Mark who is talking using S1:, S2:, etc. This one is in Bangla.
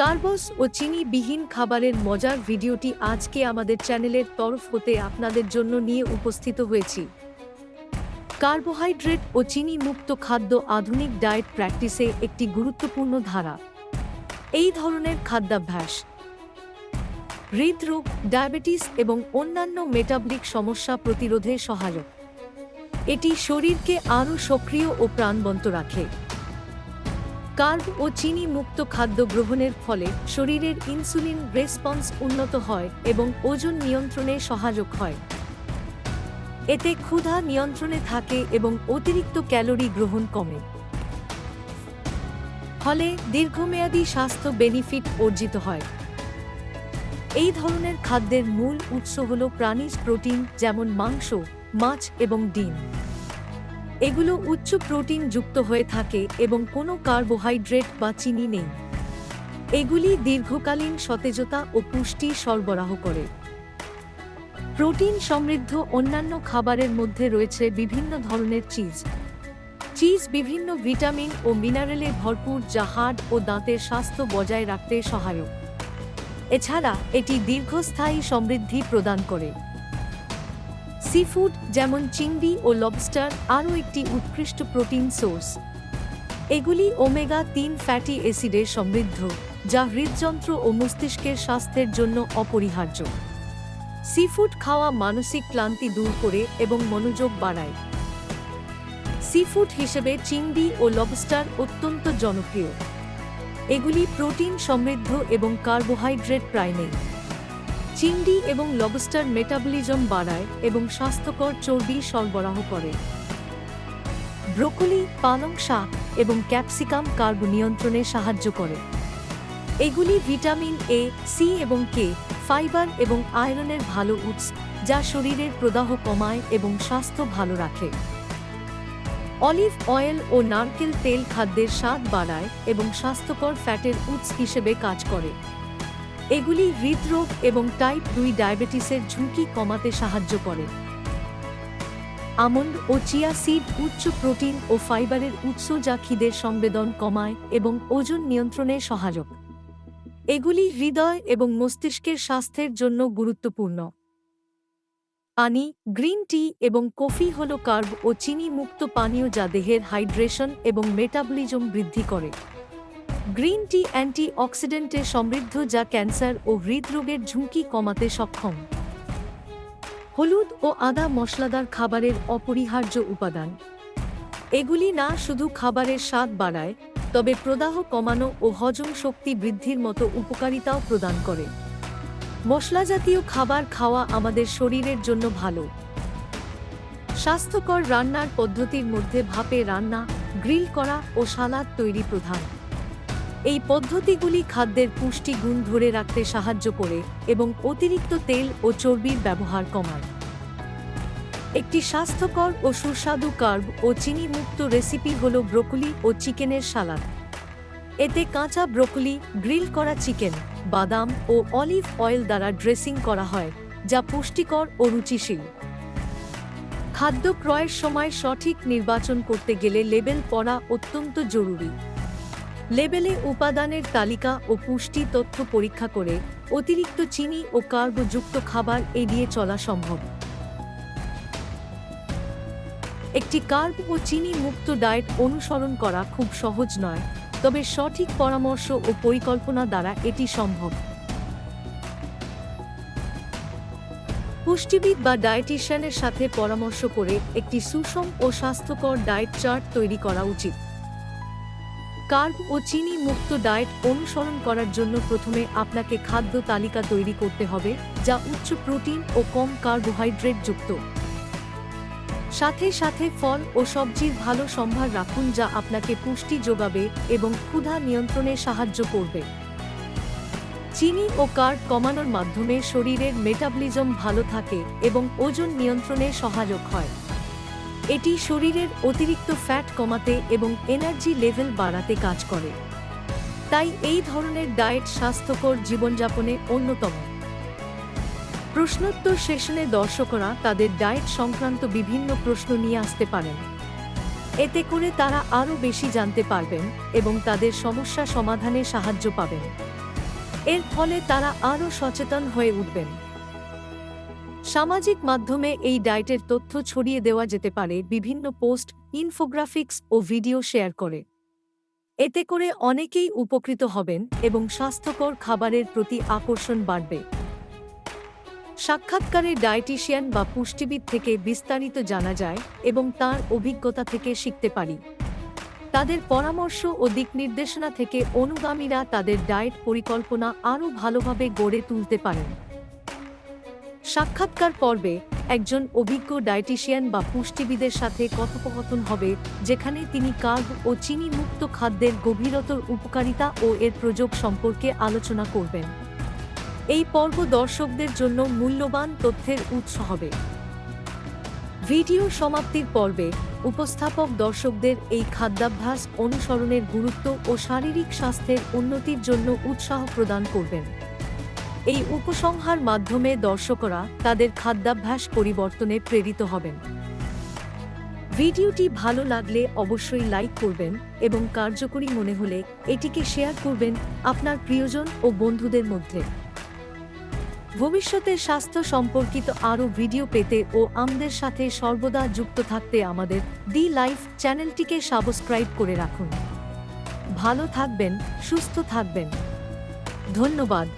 S1: কার্বস ও চিনিবিহীন খাবারের মজার ভিডিওটি আজকে আমাদের চ্যানেলের তরফ হতে আপনাদের জন্য নিয়ে উপস্থিত হয়েছি। কার্বোহাইড্রেট ও চিনি মুক্ত খাদ্য আধুনিক ডায়েট প্র্যাকটিসে একটি গুরুত্বপূর্ণ ধারা। এই ধরনের খাদ্যাভ্যাস। হৃদরোগ, ডায়াবেটিস এবং অন্যান্য মেটাবলিক সমস্যা প্রতিরোধে সহায়ক। এটি শরীরকে আরও সক্রিয় ও প্রাণবন্ত রাখে। কার্ব ও চিনি মুক্ত খাদ্য গ্রহণের ফলে শরীরের ইনসুলিন রেসপন্স উন্নত হয় এবং ওজন নিয়ন্ত্রণে সহায়ক হয়। এতে ক্ষুধা নিয়ন্ত্রণে থাকে এবং অতিরিক্ত ক্যালোরি গ্রহণ কমে। ফলে দীর্ঘমেয়াদী স্বাস্থ্য বেনিফিট অর্জিত হয়। এই ধরনের খাদ্যের মূল উৎস হল প্রাণীজ প্রোটিন, যেমন মাংস, মাছ এবং ডিম। এগুলো উচ্চ প্রোটিন যুক্ত হয়ে থাকে এবং কোনো কার্বোহাইড্রেট বা চিনি নেই। এগুলি দীর্ঘকালীন সতেজতা ও পুষ্টি সরবরাহ করে। প্রোটিন সমৃদ্ধ অন্যান্য খাবারের মধ্যে রয়েছে বিভিন্ন ধরনের চিজ। চিজ বিভিন্ন ভিটামিন ও মিনারেলে ভরপুর যা হাড় ও দাঁতের স্বাস্থ্য বজায় রাখতে সহায়ক। এছাড়া এটি দীর্ঘস্থায়ী সমৃদ্ধি প্রদান করে। সিফুড যেমন চিংড়ি ও লবস্টার আরও একটি উৎকৃষ্ট প্রোটিন সোর্স এগুলি ওমেগা তিন ফ্যাটি অ্যাসিডে সমৃদ্ধ, যা হৃদযন্ত্র ও মস্তিষ্কের স্বাস্থ্যের জন্য অপরিহার্য। সিফুড খাওয়া মানসিক ক্লান্তি দূর করে এবং মনোযোগ বাড়ায়। সিফুড হিসেবে চিংড়ি ও লবস্টার অত্যন্ত জনপ্রিয়। এগুলি প্রোটিন সমৃদ্ধ এবং কার্বোহাইড্রেট প্রায় নেই চিংড়ি এবং লবস্টার মেটাবলিজম বাড়ায় এবং স্বাস্থ্যকর চর্বি সরবরাহ করে। ব্রোকলি, পালং শাক এবং ক্যাপসিকাম কার্ব নিয়ন্ত্রণে সাহায্য করে। এগুলি ভিটামিন এ, সি এবং কে, ফাইবার এবং আয়রনের ভালো উৎস, যা শরীরের প্রদাহ কমায় এবং স্বাস্থ্য ভালো রাখে। অলিভ অয়েল ও নারকেল তেল খাদ্যের স্বাদ বাড়ায় এবং স্বাস্থ্যকর ফ্যাটের উৎস হিসেবে কাজ করে। এগুলি হৃদরোগ এবং টাইপ দুই ডায়াবেটিসের ঝুঁকি কমাতে সাহায্য করে। আমন্ড ও চিয়া সিড উচ্চ প্রোটিন ও ফাইবারের উৎস যা খিদের সংবেদন কমায় এবং ওজন নিয়ন্ত্রণে সহায়ক। এগুলি হৃদয় এবং মস্তিষ্কের স্বাস্থ্যের জন্য গুরুত্বপূর্ণ। পানি, গ্রিন টি এবং কফি হল কার্ব ও চিনি মুক্ত পানীয় যা দেহের হাইড্রেশন এবং মেটাবলিজম বৃদ্ধি করে। গ্রিন টি অ্যান্টি অক্সিডেন্টে সমৃদ্ধ যা ক্যান্সার ও হৃদরোগের ঝুঁকি কমাতে সক্ষম। হলুদ ও আদা মশলাদার খাবারের অপরিহার্য উপাদান। এগুলি না শুধু খাবারের স্বাদ বাড়ায়, তবে প্রদাহ কমানো ও হজম শক্তি বৃদ্ধির মতো উপকারিতাও প্রদান করে। মশলাজাতীয় খাবার খাওয়া আমাদের শরীরের জন্য ভালো। স্বাস্থ্যকর রান্নার পদ্ধতির মধ্যে ভাপে রান্না, গ্রিল করা ও সালাদ তৈরি প্রধান। এই পদ্ধতিগুলি খাদ্যের পুষ্টি গুণ ধরে রাখতে সাহায্য করে এবং অতিরিক্ত তেল ও চর্বির ব্যবহার কমায়। একটি স্বাস্থ্যকর ও সুস্বাদু কার্ব ও চিনি মুক্ত রেসিপি হল ব্রোকলি ও চিকেনের সালাদ। এতে কাঁচা ব্রোকলি, গ্রিল করা চিকেন, বাদাম ও অলিভ অয়েল দ্বারা ড্রেসিং করা হয়, যা পুষ্টিকর ও রুচিশীল। খাদ্য ক্রয়ের সময় সঠিক নির্বাচন করতে গেলে লেবেল পড়া অত্যন্ত জরুরি। লেবেলে উপাদানের তালিকা ও পুষ্টি তথ্য পরীক্ষা করে অতিরিক্ত চিনি ও কার্বযুক্ত খাবার এড়িয়ে চলা সম্ভব। একটি কার্ব ও চিনি মুক্ত ডায়েট অনুসরণ করা খুব সহজ নয়, তবে সঠিক পরামর্শ ও পরিকল্পনা দ্বারা এটি সম্ভব। পুষ্টিবিদ বা ডায়েটিশিয়ানের সাথে পরামর্শ করে একটি সুষম ও স্বাস্থ্যকর ডায়েট চার্ট তৈরি করা উচিত। কার্ব ও চিনি মুক্ত ডায়েট অনুসরণ করার জন্য প্রথমে আপনাকে খাদ্য তালিকা তৈরি করতে হবে, যা উচ্চ প্রোটিন ও কম কার্বোহাইড্রেট যুক্ত। সাথে সাথে ফল ও সবজির ভালো সম্ভার রাখুন, যা আপনাকে পুষ্টি যোগাবে এবং ক্ষুধা নিয়ন্ত্রণে সাহায্য করবে। চিনি ও কার্ব কমানোর মাধ্যমে শরীরের মেটাবলিজম ভালো থাকে এবং ওজন নিয়ন্ত্রণে সহায়ক হয়। এটি শরীরের অতিরিক্ত ফ্যাট কমাতে এবং এনার্জি লেভেল বাড়াতে কাজ করে। তাই এই ধরনের ডায়েট স্বাস্থ্যকর জীবনযাপনে অন্যতম। প্রশ্নোত্তর সেশনে দর্শকরা তাদের ডায়েট সংক্রান্ত বিভিন্ন প্রশ্ন নিয়ে আসতে পারেন। এতে করে তারা আরও বেশি জানতে পারবেন এবং তাদের সমস্যা সমাধানে সাহায্য পাবেন। এর ফলে তারা আরও সচেতন হয়ে উঠবেন। সামাজিক মাধ্যমে এই ডায়েটের তথ্য ছড়িয়ে দেওয়া যেতে পারে বিভিন্ন পোস্ট, ইনফোগ্রাফিক্স ও ভিডিও শেয়ার করে। এতে করে অনেকেই উপকৃত হবেন এবং স্বাস্থ্যকর খাবারের প্রতি আকর্ষণ বাড়বে। সাক্ষাৎকারে ডায়েটিশিয়ান বা পুষ্টিবিদ থেকে বিস্তারিত জানা যায় এবং তার অভিজ্ঞতা থেকে শিখতে পারি। তাদের পরামর্শ ও দিক নির্দেশনা থেকে অনুগামীরা তাদের ডায়েট পরিকল্পনা আরও ভালোভাবে গড়ে তুলতে পারেন। সাক্ষাৎকার পর্বে একজন অভিজ্ঞ ডায়েটিশিয়ান বা পুষ্টিবিদের সাথে কথোপকথন হবে, যেখানে তিনি কার্ব ও চিনি মুক্ত খাদ্যের গভীরতর উপকারিতা ও এর প্রযোগ সম্পর্কে আলোচনা করবেন। এই পর্ব দর্শকদের জন্য মূল্যবান তথ্যের উৎস হবে। ভিডিও সমাপ্তির পর্বে উপস্থাপক দর্শকদের এই খাদ্যাভ্যাস অনুসরণের গুরুত্ব ও শারীরিক স্বাস্থ্যের উন্নতির জন্য উৎসাহ প্রদান করবেন। এই উপসংহার মাধ্যমে দর্শকরা তাদের খাদ্যাভ্যাস পরিবর্তনে প্রেরিত হবেন। ভিডিওটি ভালো লাগলে অবশ্যই লাইক করবেন এবং কার্যকরী মনে হলে এটিকে শেয়ার করবেন আপনার প্রিয়জন ও বন্ধুদের মধ্যে। ভবিষ্যতে স্বাস্থ্য সম্পর্কিত আরও ভিডিও পেতে ও আমাদের সাথে সর্বদা যুক্ত থাকতে আমাদের দি লাইফ চ্যানেলটিকে সাবস্ক্রাইব করে রাখুন। ভালো থাকবেন, সুস্থ থাকবেন। ধন্যবাদ।